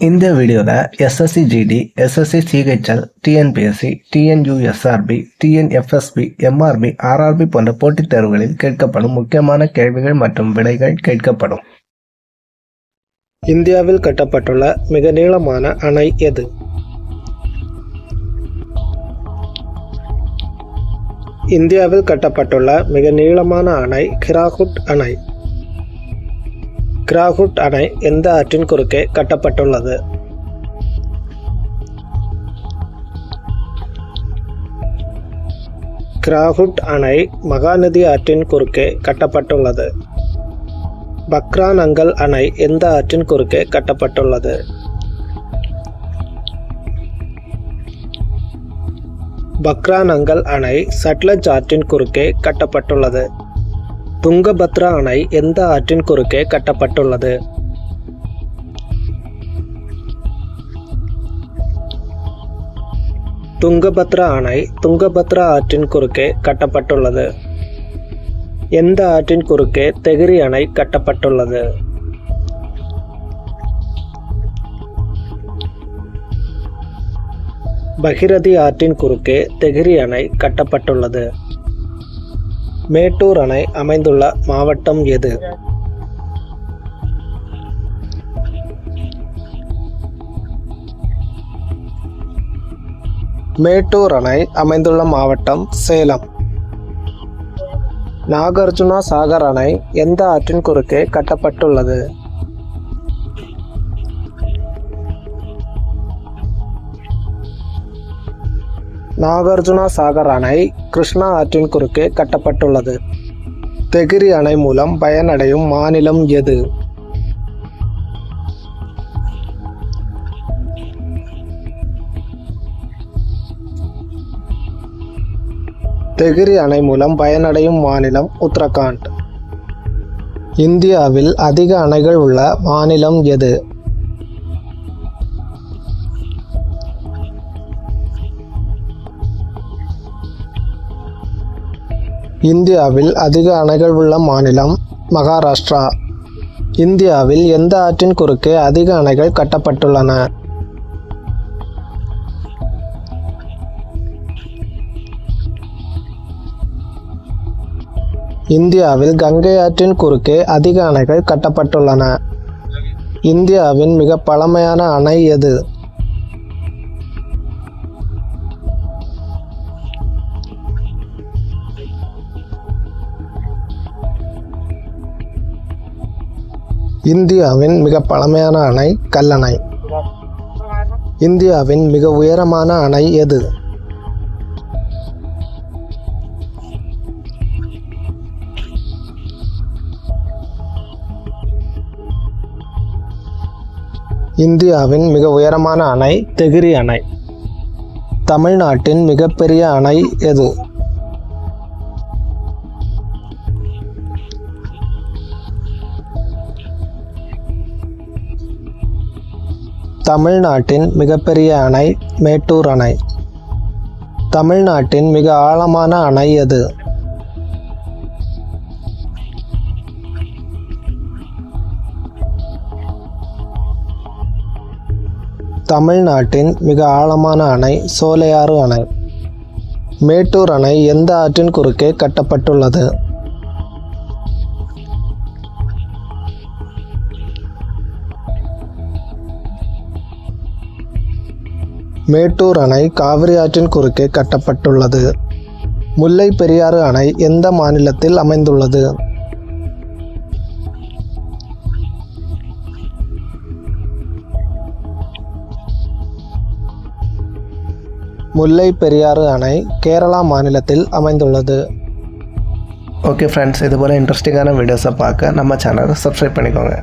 இந்த வீடியோவில் SSC GD SSC CHSL TNPSC TNUSRB TNFSB MRB RRB போன்ற போட்டித் தேர்வுகளில் கேட்கப்படும் முக்கியமான கேள்விகள் மற்றும் விடைகள் கேட்கப்படும். இந்தியாவில் கட்டப்பட்டுள்ள மிக நீளமான அணை எது? இந்தியாவில் கட்டப்பட்டுள்ள மிக நீளமான அணை கிராகுட் அணை. கிராகுட் அணை எந்த ஆற்றின் குறுக்கே கட்டப்பட்டுள்ளது? கிராகுட் அணை மகாநதி ஆற்றின் குறுக்கே கட்டப்பட்டுள்ளது. பக்ரானங்கல் அணை எந்த ஆற்றின் குறுக்கே கட்டப்பட்டுள்ளது? பக்ரானங்கல் அணை சட்லஜ் ஆற்றின் குறுக்கே கட்டப்பட்டுள்ளது. துங்கபத்ரா அணை எந்த ஆற்றின் குறுக்கே கட்டப்பட்டுள்ளது? துங்கபத்ரா அணை துங்கபத்ரா ஆற்றின் குறுக்கே கட்டப்பட்டுள்ளது. எந்த ஆற்றின் குறுக்கே தெகிரி அணை கட்டப்பட்டுள்ளது? பகிரதி ஆற்றின் குறுக்கே தெகிரி அணை கட்டப்பட்டுள்ளது. மேட்டூர் அணை அமைந்துள்ள மாவட்டம் எது? மேட்டூர் அணை அமைந்துள்ள மாவட்டம் சேலம். நாகார்ஜுனா சாகர் அணை எந்த ஆற்றின் குறுக்கே கட்டப்பட்டுள்ளது? நாகார்ஜுனா சாகர் அணை கிருஷ்ணா ஆற்றின் குறுக்கே கட்டப்பட்டுள்ளது. தெகிரி அணை மூலம் பயனடையும் மாநிலம் எது? தெகிரி அணை மூலம் பயனடையும் மாநிலம் உத்தரகாண்ட். இந்தியாவில் அதிக அணைகள் உள்ள மாநிலம் எது? இந்தியாவில் அதிக அணைகள் உள்ள மாநிலம் மகாராஷ்டிரா. இந்தியாவில் எந்த ஆற்றின் குறுக்கே அதிக அணைகள் கட்டப்பட்டுள்ளன? இந்தியாவில் கங்கை ஆற்றின் குறுக்கே அதிக அணைகள் கட்டப்பட்டுள்ளன. இந்தியாவின் மிக பழமையான அணை எது? இந்தியாவின் மிக பழமையான அணை கல்லணை. இந்தியாவின் மிக உயரமான அணை எது? இந்தியாவின் மிக உயரமான அணை தெகிரி அணை. தமிழ்நாட்டின் மிகப்பெரிய அணை எது? தமிழ்நாட்டின் மிகப்பெரிய அணை மேட்டூர் அணை. தமிழ்நாட்டின் மிக ஆழமான அணை எது? தமிழ்நாட்டின் மிக ஆழமான அணை சோலையாறு அணை. மேட்டூர் அணை எந்த ஆற்றின் குறுக்கே கட்டப்பட்டுள்ளது? மேட்டூர் அணை காவிரி ஆற்றின் குறுக்கே கட்டப்பட்டுள்ளது. முல்லை பெரியாறு அணை எந்த மாநிலத்தில் அமைந்துள்ளது? முல்லை பெரியாறு அணை கேரளா மாநிலத்தில் அமைந்துள்ளது. ஓகே ஃப்ரெண்ட்ஸ் இது போல் இன்ட்ரெஸ்டிங்கான வீடியோஸை பார்க்க நம்ம சேனலை சப்ஸ்கிரைப் பண்ணிக்கோங்க.